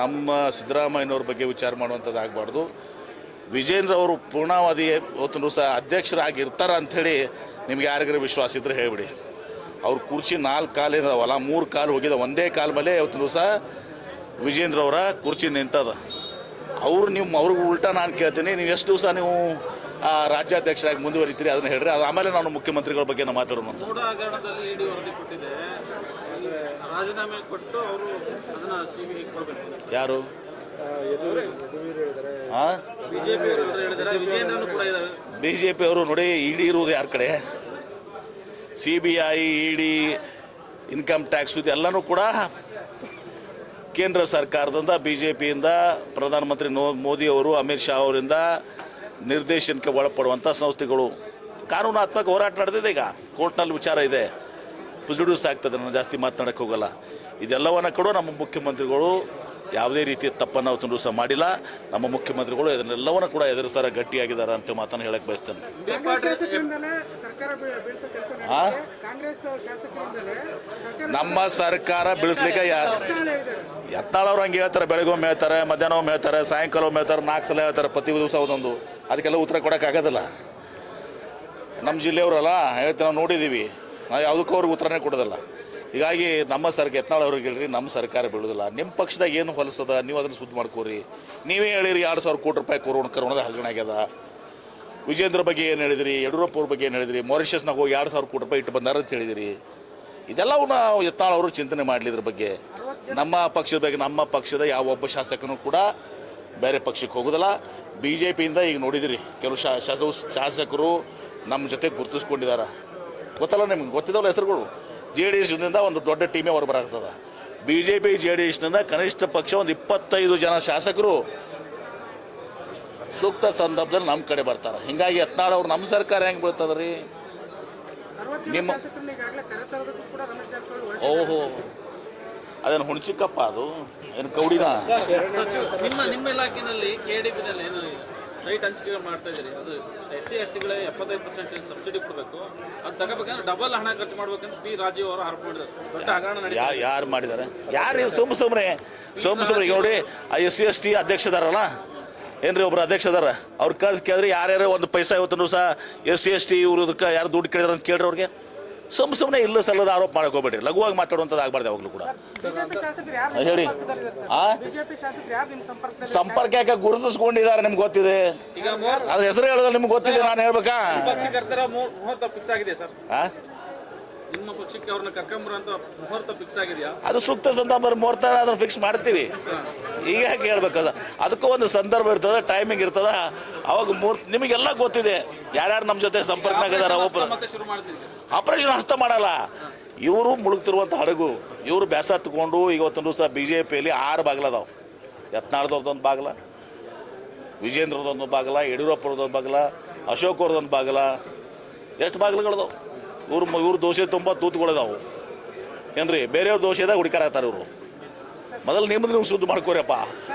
ನಮ್ಮ ಸಿದ್ದರಾಮಯ್ಯನವ್ರ ಬಗ್ಗೆ ವಿಚಾರ ಮಾಡುವಂಥದ್ದು ಆಗಬಾರ್ದು. ವಿಜೇಂದ್ರ ಅವರು ಪೂರ್ಣಾವಧಿ ಇವತ್ತು ಸಹ ಅಧ್ಯಕ್ಷರಾಗಿರ್ತಾರ ಅಂಥೇಳಿ ನಿಮ್ಗೆ ಯಾರಿಗಾರ ವಿಶ್ವಾಸ ಇದ್ರೆ ಹೇಳಿಬಿಡಿ. ಅವ್ರ ಕುರ್ಚಿ ನಾಲ್ಕು ಕಾಲು ಇದಾವಲ್ಲ ಮೂರು ಕಾಲು ಹೋಗಿದ ಒಂದೇ ಕಾಲ ಮೇಲೆ ಇವತ್ತು ಸಹ ವಿಜೇಂದ್ರ ಅವರ ಕುರ್ಚಿ ನಿಂತದ. ಅವ್ರು ನಿಮ್ಮ ಅವ್ರಿಗೆ ಉಲ್ಟಾ ನಾನು ಕೇಳ್ತೀನಿ. ನೀವು ಎಷ್ಟು ದಿವಸ ನೀವು ರಾಜ್ಯಾಧ್ಯಕ್ಷರಾಗಿ ಮುಂದುವರಿತೀರಿ ಅದನ್ನ ಹೇಳ್ರಿ. ಆಮೇಲೆ ನಾನು ಮುಖ್ಯಮಂತ್ರಿಗಳ ಬಗ್ಗೆ ಮಾತಾಡೋಣ ರಾಜೀನಾಮೆ ಕೊಟ್ಟು ಅವರು ಅದನ್ನ ಸಿಬಿಐ ಕೊಡಬೇಕು ಯಾರು ಹಾಂ ಬಿಜೆಪಿ ಅವರು ನೋಡಿ ಇಡಿ ಇರುವುದು ಯಾರ ಕಡೆ? C B I ED income tax ಇದೆಲ್ಲನೂ ಕೂಡ ಕೇಂದ್ರ ಸರ್ಕಾರದಿಂದ ಬಿ ಜೆ ಪಿಯಿಂದ ಪ್ರಧಾನಮಂತ್ರಿ ಮೋದಿ ಅವರು ಅಮಿತ್ ಶಾ ಅವರಿಂದ ನಿರ್ದೇಶನಕ್ಕೆ ಒಳಪಡುವಂಥ ಸಂಸ್ಥೆಗಳು. ಕಾನೂನಾತ್ಮಕ ಹೋರಾಟ ನಡೆದಿದೆ ಈಗ. ಕೋರ್ಟ್ನಲ್ಲಿ ವಿಚಾರ ಇದೆ. ಪ್ರೊಸೀಡ್ಯೂಸ್ ಆಗ್ತದೆ, ನಾನು ಜಾಸ್ತಿ ಮಾತನಾಡಕ್ಕೆ ಹೋಗಲ್ಲ. ಇದೆಲ್ಲವನ್ನ ಕೂಡ ನಮ್ಮ ಮುಖ್ಯಮಂತ್ರಿಗಳು ಯಾವುದೇ ರೀತಿಯ ತಪ್ಪನ್ನು ಅವತ್ತು ಸಹ ಮಾಡಿಲ್ಲ. ನಮ್ಮ ಮುಖ್ಯಮಂತ್ರಿಗಳು ಇದನ್ನೆಲ್ಲವನ್ನ ಕೂಡ ಎದುರಿಸ್ತಾರೆ, ಗಟ್ಟಿಯಾಗಿದ್ದಾರೆ ಅಂತ ಮಾತನ್ನು ಹೇಳಕ್ಕೆ ಬಯಸ್ತೇನೆ. ನಮ್ಮ ಸರ್ಕಾರ ಬೀಳಿಸ್ಲಿಕ್ಕೆ ಯಾರು ಎತ್ತಾಳವ್ರು ಹಂಗೆ ಹೇಳ್ತಾರೆ, ಬೆಳಗ್ಗೆ ಒಮ್ಮೆ ಹೇಳ್ತಾರೆ, ಮಧ್ಯಾಹ್ನ ಒಮ್ಮೆ ಹೇಳ್ತಾರೆ, ಸಾಯಂಕಾಲ ಒಮ್ಮೆ ಹೇಳ್ತಾರೆ, ನಾಲ್ಕು ಸಲ ಹೇಳ್ತಾರೆ, ಪ್ರತಿ ದಿವಸ ಒಂದೊಂದು. ಅದಕ್ಕೆಲ್ಲ ಉತ್ತರ ಕೊಡೋಕ್ಕಾಗೋದಿಲ್ಲ. ನಮ್ಮ ಜಿಲ್ಲೆಯವರಲ್ಲ ಹೇಳ್ತೀವಿ ನಾವು ನೋಡಿದ್ದೀವಿ. ನಾವು ಯಾವುದಕ್ಕೂ ಅವ್ರಿಗೆ ಉತ್ತರನೇ ಕೊಡೋದಲ್ಲ. ಹೀಗಾಗಿ ನಮ್ಮ ಸರ್ಕಾರ ಯತ್ನಾಳ್ ಅವ್ರಿಗೆ ಹೇಳ್ರಿ, ನಮ್ಮ ಸರ್ಕಾರ ಬೀಳೋದಿಲ್ಲ. ನಿಮ್ಮ ಪಕ್ಷದಾಗ ಏನು ಹೊಲಸದ, ನೀವು ಅದನ್ನು ಸುದ್ದಿ ಮಾಡ್ಕೋರಿ. ನೀವೇ ಹೇಳಿರಿ, ಎರಡು ಸಾವಿರ ಕೋಟಿ ರೂಪಾಯಿ ಕೊರೋಣ ಕರೋಣದ ಹಗರಣ ಆಗ್ಯದ. ವಿಜೇಂದ್ರ ಬಗ್ಗೆ ಏನು ಹೇಳಿದಿರಿ, ಯಡಿಯೂರಪ್ಪ ಅವ್ರ ಬಗ್ಗೆ ಏನು ಹೇಳಿದಿರಿ ಮಾರಿಷಸ್ನಾಗ ಹೋಗಿ ಎರಡು ಸಾವಿರ ಕೋಟಿ ರೂಪಾಯಿ ಇಟ್ಟು ಬಂದಾರ ಅಂತ ಹೇಳಿದಿರಿ. ಇದೆಲ್ಲವನ್ನ ಯತ್ನಾಳ್ ಅವರು ಚಿಂತನೆ ಮಾಡಲಿ ಇದ್ರ ಬಗ್ಗೆ. ನಮ್ಮ ಪಕ್ಷದ ಬಗ್ಗೆ, ನಮ್ಮ ಪಕ್ಷದ ಯಾವ ಒಬ್ಬ ಶಾಸಕನೂ ಕೂಡ ಬೇರೆ ಪಕ್ಷಕ್ಕೆ ಹೋಗೋದಿಲ್ಲ. ಬಿ ಜೆ ಪಿಯಿಂದ ಈಗ ನೋಡಿದಿರಿ, ಕೆಲವು ಶಾಸಕರು ನಮ್ಮ ಜೊತೆ ಗುರುತಿಸ್ಕೊಂಡಿದ್ದಾರೆ ಗೊತ್ತಲ್ಲ ನಿಮ್ಗೆ ಗೊತ್ತಿದ್ದವಲ್ಲ ಹೆಸರುಗಳು. ಜೆ ಡಿ ಎಸ್ನಿಂದ ಒಂದು ದೊಡ್ಡ ಟೀಮೇ ಅವ್ರು ಬರಾಗ್ತದ B J P J D ಎಸ್ನಿಂದ ಕನಿಷ್ಠ ಪಕ್ಷ ಒಂದು ಇಪ್ಪತ್ತೈದು ಜನ ಶಾಸಕರು ಸೂಕ್ತ ಸಂದರ್ಭದಲ್ಲಿ ನಮ್ಮ ಕಡೆ ಬರ್ತಾರೆ. ಹಿಂಗಾಗಿ ಹತ್ನಾಳ್ ಅವ್ರು ನಮ್ಮ ಸರ್ಕಾರ ಹೆಂಗೆ ಬೀಳ್ತದ್ರಿ? ರೀ ನಿಮ್ಮ-. ಓಹೋ. ಅದೇನು ಹುಣಚಿಕ್ಕಪ್ಪ ಅದು. ಏನು ಕೌಡಿನ? ನಿಮ್ಮ ಇಲಾಖೆಯಲ್ಲಿ ಸೈಟ್ ಹಂಚಿಕೆ ಮಾಡ್ತಾ ಇದ್ದೀರಿ. ಅದು ಎಸ್ ಸಿ ಎಸ್ ಟಿಗಳಿಗೆ ಎಪ್ಪತ್ತೈದು ಪರ್ಸೆಂಟ್ ಸಬ್ಸಿಡಿ ಕೊಡಬೇಕು? ಅದು ತಗೋಬೇಕಂದ್ರೆ ಡಬಲ್ ಹಣ ಖರ್ಚು ಮಾಡ್ಬೇಕಂತ ಪಿ ರಾಜೀವ್ ಅವರು ಆರೋಪ ಮಾಡಿದ್ದಾರೆ. ದೊಡ್ಡ ಹಗರಣ ನಡೀತಾ ಯಾ ಯಾರು ಮಾಡಿದ್ದಾರೆ? ಯಾರು ಸೋಮ ಸುಮ್ಮನೆ ಸುಮ್ ಸುಮ್ಮನೆ ಈಗ ನೋಡಿ ಆ ಎಸ್ ಸಿ ಎಸ್ ಟಿ ಅಧ್ಯಕ್ಷದಾರಲ್ಲ ಏನ್ರಿ ಒಬ್ರು ಅಧ್ಯಕ್ಷದಾರ ಅವ್ರು ಅವ್ರ ಕೇಳಿದ್ರೆ ಯಾರ್ಯಾರು ಒಂದು ಪೈಸಾ ಇವತ್ತು ಸಹ ಎಸ್ ಸಿ ಎಸ್ ಟಿ ಇವ್ರು ಇದಕ್ಕೆ ಯಾರು ದುಡ್ಡು ಕೇಳಿದ್ರು ಅಂತ ಕೇಳ್ರಿ ಅವ್ರಿಗೆ. ಸುಮ್ಮ ಸುಮ್ಮನೆ ಇಲ್ಲ ಸಲ್ಲದ ಆರೋಪ ಮಾಡಕ್ ಹೋಗ್ಬೇಡ್ರಿ. ಲಘುವಾಗಿ ಮಾತಾಡುವಂತದ್ದು ಆಗ್ಬಾರ್ದು ಯಾವಾಗಲೂ ಕೂಡ. ಹೇಳಿ. ಆ? ಸಂಪರ್ಕ ಯಾಕೆ ಗುರುತಿಸ್ಕೊಂಡಿದ್ದಾರೆ ನಿಮ್ಗೆ ಗೊತ್ತಿದೆ? ಅದ್ರ ಹೆಸರು ಹೇಳಿದ್ರೆ ನಿಮ್ಗೆ ಗೊತ್ತಿದೆ ನಾನು ಹೇಳ್ಬೇಕಾ? ನಿಮ್ಮ ಪಕ್ಷಕ್ಕೆ ಅವ್ರನ್ನ ಕರ್ಕೊಂಬರಂತ ಮುಹೂರ್ತ ಫಿಕ್ಸ್ ಆಗಿದೆಯಾ? ಅದು ಸೂಕ್ತ ಸಂದರ್ಭ ಮುಹೂರ್ತ ಅದನ್ನು ಫಿಕ್ಸ್ ಮಾಡ್ತೀವಿ. ಈಗ ಯಾಕೆ ಹೇಳ್ಬೇಕದ? ಅದಕ್ಕೂ ಒಂದು ಸಂದರ್ಭ ಇರ್ತದ ಟೈಮಿಂಗ್ ಇರ್ತದ. ಅವಾಗ ಮೂರ್ ನಿಮಗೆಲ್ಲ ಗೊತ್ತಿದೆ. ಯಾರ್ಯಾರು ನಮ್ಮ ಜೊತೆ ಸಂಪರ್ಕನಾಗ ಇದಾರ ಒಬ್ಬರು ಶುರು ಆಪರೇಷನ್ ಹಸ್ತ ಮಾಡಲ್ಲ. ಇವರು ಮುಳುಗ್ತಿರುವಂಥ ಹಡಗು ಇವರು ಬ್ಯಾಸ ಹತ್ಕೊಂಡು ಇವತ್ತೊಂದು ದಿವಸ ಬಿ ಜೆ ಪಿಯಲ್ಲಿ ಆರು ಬಾಗ್ಲದಾವ ಯತ್ನಾಳ್ದವ್ರದ್ದೊಂದು ಬಾಗ್ಲ ವಿಜೇಂದ್ರದೊಂದು ಬಾಗ್ಲ ಯಡಿಯೂರಪ್ಪರದೊಂದು ಬಾಗ್ಲ ಅಶೋಕ್ ಅವ್ರದೊಂದು ಬಾಗ್ಲ. ಎಷ್ಟು ಬಾಗ್ಲುಗಳದಾವು? ಇವ್ರು ಇವ್ರ ದೋಷೆ ತುಂಬ ತೂತುಗಳದಾವು ಏನ್ರಿ? ಬೇರೆಯವ್ರ ದೋಷೆದಾಗ ಹುಡುಕಾಡತ್ತಾರೆ ಇವರು. ಮೊದಲು ನಿಮ್ಮದು ನೀವು ಸುದ್ದಿ ಮಾಡ್ಕೋರಿಯಪ್ಪ.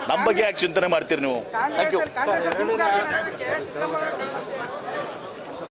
ನಮ್ಮ ಬಗ್ಗೆ ಯಾಕೆ ಚಿಂತನೆ ಮಾಡ್ತೀರಿ ನೀವು? Thank you